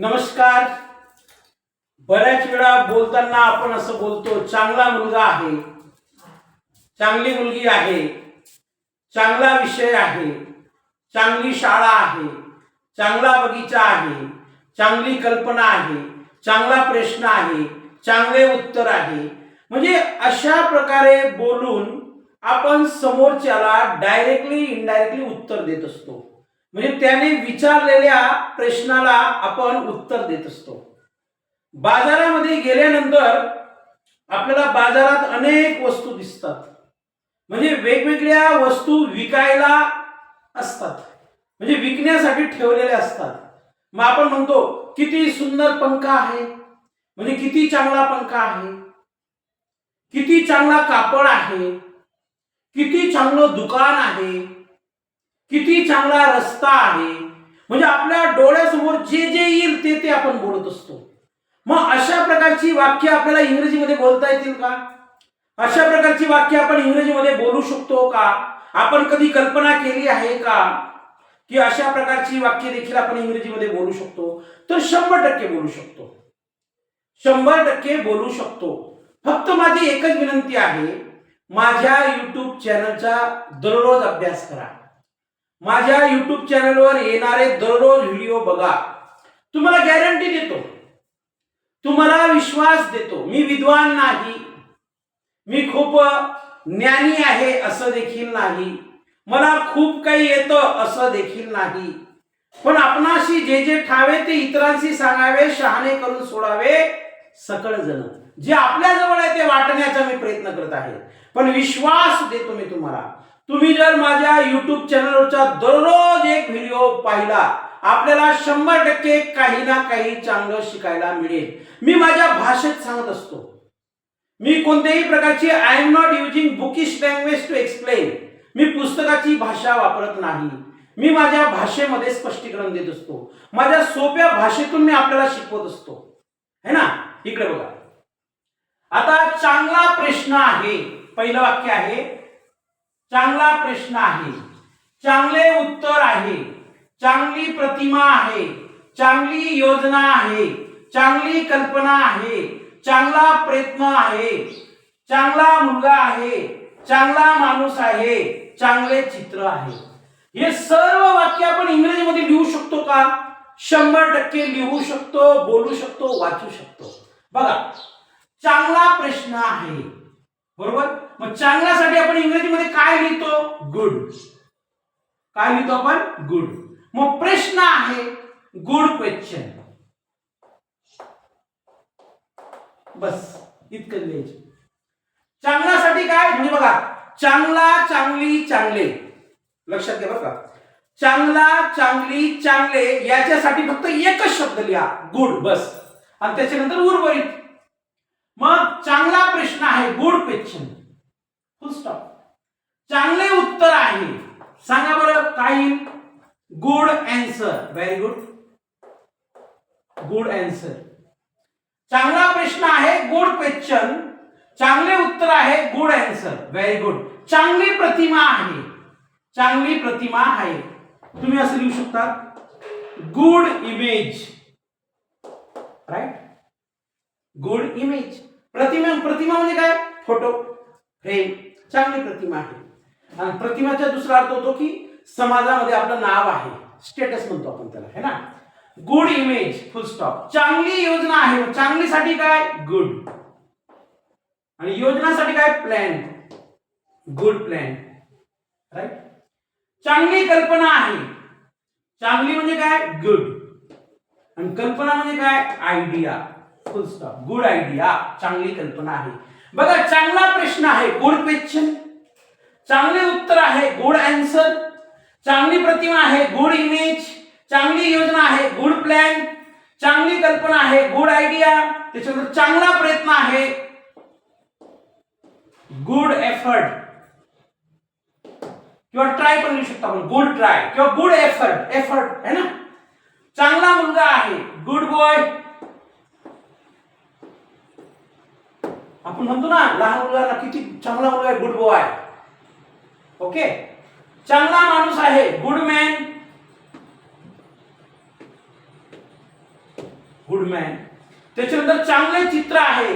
नमस्कार. बऱ्याच वेळा बोलताना आपण असं बोलतो चांगला मुलगा आहे चांगली मुलगी आहे चांगला विषय आहे चांगली शाळा आहे चांगला बगीचा आहे चांगली कल्पना आहे चांगला प्रश्न आहे चांगले उत्तर आहे. म्हणजे अशा प्रकारे बोलून आपण समोरच्याला डायरेक्टली इनडायरेक्टली उत्तर देत असतो. म्हणजे त्याने विचारलेल्या प्रश्नाला आपण उत्तर देत असतो. बाजारामध्ये गेल्यानंतर आपल्याला बाजारात अनेक वस्तू दिसतात. म्हणजे वेगवेगळ्या वस्तू विकायला असतात. म्हणजे विकण्यासाठी ठेवलेल्या असतात. मग आपण म्हणतो किती सुंदर पंखा आहे. म्हणजे किती चांगला पंखा आहे. किती चांगला कापड आहे. किती चांगलं दुकान आहे. किती चांगला रस्ता आहे. म्हणजे आपल्या डोळ्यासमोर जे जे येईल ते ते आपण बोलत असतो. मग अशा प्रकारची वाक्य आपल्याला इंग्रजीमध्ये बोलता येतील का? अशा प्रकारची वाक्य आपण इंग्रजीमध्ये बोलू शकतो का? आपण कधी कल्पना केली आहे का? की अशा प्रकारची वाक्य देखील आपण इंग्रजीमध्ये बोलू शकतो. तर शंभर टक्के बोलू शकतो. शंभर टक्के बोलू शकतो. फक्त माझी एकच विनंती आहे माझ्या युट्यूब चॅनलचा दररोज अभ्यास करा. माझ्या युट्यूब चॅनलवर येणारे दररोज व्हिडिओ बघा. तुम्हाला गॅरंटी देतो. तुम्हाला विश्वास देतो. मी विद्वान नाही. मी खूप ज्ञानी आहे असं देखील नाही. मला खूप काही येतं असं देखील नाही. पण आपणाशी जे जे ठावे ते इतरांशी सांगावे शहाणे करून सोडावे सकळ जण. जे आपल्या जवळ आहे ते वाटण्याचा मी प्रयत्न करत आहे. पण विश्वास देतो मी तुम्हाला. तुम्ही जर माझ्या युट्यूब चॅनलवरचा दररोज एक व्हिडिओ पाहिला आपल्याला शंभर टक्के काही ना काही चांगलं शिकायला मिळेल. मी माझ्या भाषेत सांगत असतो. मी कोणत्याही प्रकारची I am not using bookish language to explain मी पुस्तकाची भाषा वापरत नाही. मी माझ्या भाषेमध्ये स्पष्टीकरण देत असतो. माझ्या सोप्या भाषेतून मी आपल्याला शिकवत असतो. है ना? इकडे बघा. आता चांगला प्रश्न आहे. पहिलं वाक्य आहे चांगला प्रश्न आहे. चांगले उत्तर आहे. चांगली प्रतिमा आहे. चांगली योजना आहे. चांगली कल्पना आहे. चांगला प्रयत्न आहे. चांगला मुलगा आहे. चांगला माणूस आहे. चांगले चित्र आहे. हे सर्व वाक्य आपण इंग्रजीमध्ये लिहू शकतो का? शंभर टक्के लिहू शकतो बोलू शकतो वाचू शकतो. बघा चांगला प्रश्न आहे. बरोबर? मग चांगल्यासाठी आपण इंग्रजीमध्ये काय लिहितो? गुड काय लिहितो आपण? गुड मग प्रश्न आहे गुड क्वेश्चन बस इतकं लिहायचं. चांगल्यासाठी काय? म्हणजे बघा चांगला चांगली चांगले. लक्षात घ्या बरं का. चांगला चांगली चांगले याच्यासाठी फक्त एकच शब्द लिहा. गुड बस. आणि त्याच्यानंतर उर्वरित. मग चांगला प्रश्न आहे गुड क्वेश्चन चांगले उत्तर आहे. सांगा बरं काही good answer very good good answer चांगला प्रश्न आहे गुड क्वेश्चन चांगले उत्तर आहे गुड अँसर व्हेरी गुड चांगली प्रतिमा आहे. चांगली प्रतिमा आहे. तुम्ही असं लिहू शकता. Good image right good image प्रतिमा प्रतिमा म्हणजे काय? फोटो फ्रेम चांगली प्रतिमा आहे. प्रतिमाचा दुसरा अर्थ होतो की समाजामध्ये आपलं नाव आहे. स्टेटस म्हणतो आपण त्याला है ना? गुड इमेज फुल स्टॉप चांगली योजना आहे. चांगलीसाठी काय? गुड आणि योजनासाठी काय? प्लॅन गुड प्लॅन राईट चांगली कल्पना आहे. चांगली म्हणजे काय? गुड आणि कल्पना म्हणजे काय? Idea full stop good idea चांगली कल्पना आहे. बघा चांगला प्रश्न आहे गुड क्वेश्चन. चांगले उत्तर आहे गुड अँसर चांगली प्रतिमा आहे गुड इमेज चांगली योजना आहे गुड प्लॅन चांगली कल्पना आहे गुड आयडिया त्याच्यानंतर चांगला प्रयत्न आहे. गुड एफर्ट किंवा ट्राय पण लिहू शकतो आपण गुड ट्राय किंवा गुड एफर्ट एफर्ट है ना? चांगला मुलगा आहे गुड बॉय आपण म्हणतो ना लहान मुलाला किती चांगला मुलगा आहे गुड बॉय ओके चांगला माणूस आहे गुड मॅन गुड मॅन त्याच्यानंतर चांगले चित्र आहे.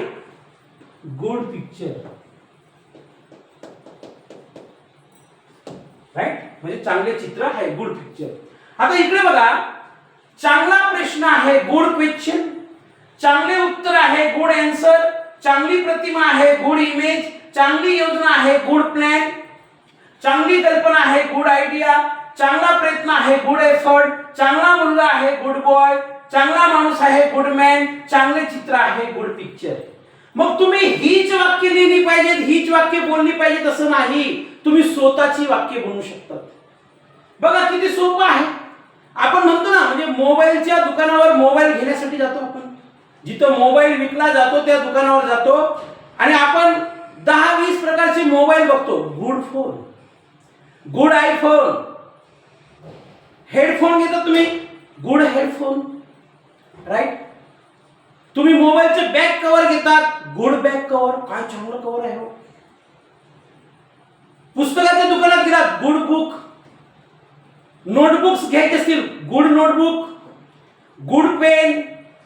गुड पिक्चर राईट म्हणजे चांगले चित्र आहे गुड पिक्चर आता इकडे बघा. चांगला प्रश्न आहे गुड क्वेश्चन चांगले उत्तर आहे गुड आन्सर चांगली प्रतिमा आहे गुड इमेज चांगली योजना आहे गुड प्लॅन चांगली कल्पना आहे गुड आयडिया चांगला प्रयत्न आहे गुड एफर्ट चांगला मुलगा आहे गुड बॉय चांगला माणूस आहे गुड मॅन चांगले चित्र आहे गुड पिक्चर मग तुम्ही हीच वाक्य लिहिली पाहिजेत हीच वाक्य बोलली पाहिजेत असं नाही. तुम्ही स्वतःची वाक्य बनवू शकता. बघा किती सोपं आहे. आपण म्हणतो ना म्हणजे मोबाईलच्या दुकानावर मोबाईल घेण्यासाठी जातो आपण. जिथं मोबाईल विकला जातो त्या दुकानावर जातो. आणि आपण दहा वीस प्रकारचे मोबाईल बघतो. Good phone good iPhone. Headphone घेता तुम्ही? Good headphone. राईट तुम्ही मोबाईलचे बॅक कव्हर घेतात. Good back cover. काय चांगलं कव्हर आहे हो. पुस्तकाच्या दुकानात गेलात. Good book. नोटबुक्स घ्यायचे असतील. Good notebook. Good pen.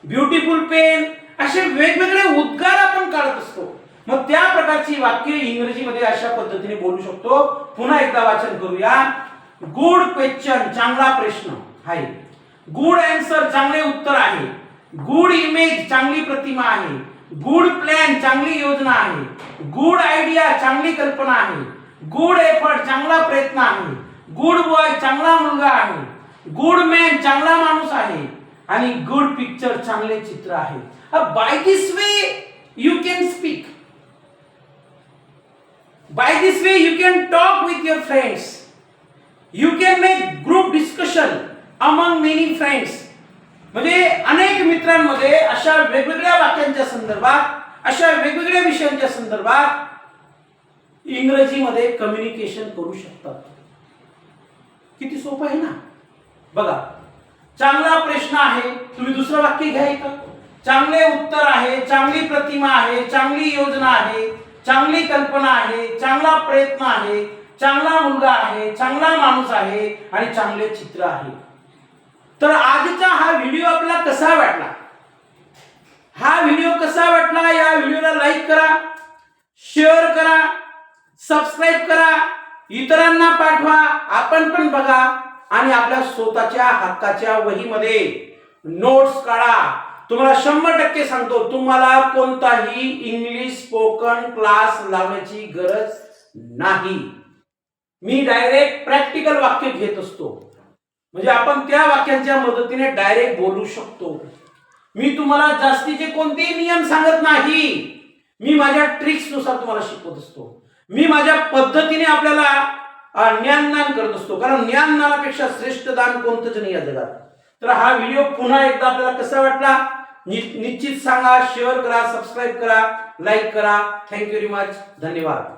Beautiful pen असे वेगवेगळे उद्गार आपण काढत असतो. मग त्या प्रकारची वाक्य इंग्रजीमध्ये अशा पद्धतीने बोलू शकतो. पुन्हा एकदा वाचन करूया. गुड क्वेश्चन चांगला प्रश्न. आहे गुड अँसर चांगले उत्तर आहे. गुड इमेज चांगली प्रतिमा आहे. गुड प्लॅन चांगली योजना आहे. गुड आयडिया चांगली कल्पना आहे. गुड एफर्ट चांगला प्रयत्न आहे. गुड बॉय चांगला मुलगा आहे. गुड मॅन चांगला माणूस आहे. आणि गुड पिक्चर चांगले चित्र आहे. By this way you can speak by this way you can talk with your friends you can make group discussion among many friends म्हणजे अनेक मित्रांमध्ये अशा वेगवेगळ्या वाक्यांच्या संदर्भात अशा वेगवेगळ्या विषयांच्या संदर्भात इंग्रजीमध्ये कम्युनिकेशन करू शकतात. किती सोपं आहे ना? बघा चांगला प्रश्न आहे तुम्ही दुसरं वाक्य घ्या इथं. चांगले उत्तर आहे चांगली प्रतिमा आहे चांगली योजना आहे चांगली कल्पना आहे चांगला प्रयत्न आहे चांगला मुलगा आहे चांगला माणूस आहे आणि चांगले चित्र आहे. तर आजचा हा व्हिडिओ आपला कसा वाटला? हा व्हिडिओ कसा वाटला? या व्हिडिओला लाईक करा शेअर करा सबस्क्राईब करा इतरांना पाठवा. आपण पण बघा. आणि आपल्या स्वतःच्या हक्काच्या वहीमध्ये. नोट्स काढा. तुम्हाला शंभर टक्के सांगतो तुम्हाला कोणताही इंग्लिश स्पोकन क्लास लावण्याची गरज नाही. मी डायरेक्ट प्रॅक्टिकल वाक्य घेत असतो. म्हणजे आपण त्या वाक्यांच्या मदतीने डायरेक्ट बोलू शकतो. मी तुम्हाला जास्तीचे कोणतेही नियम सांगत नाही. मी माझ्या ट्रिक्सनुसार तुम्हाला शिकवत असतो. मी माझ्या पद्धतीने आपल्याला हा ज्ञानदान करत असतो. कारण ज्ञानदानापेक्षा श्रेष्ठ दान कोणतंच नाही या जगात. तर हा व्हिडिओ पुन्हा एकदा आपल्याला कसा वाटला? नि- निश्चित सांगा शेअर करा सबस्क्राईब करा लाईक करा. थँक्यू व्हेरी मच धन्यवाद.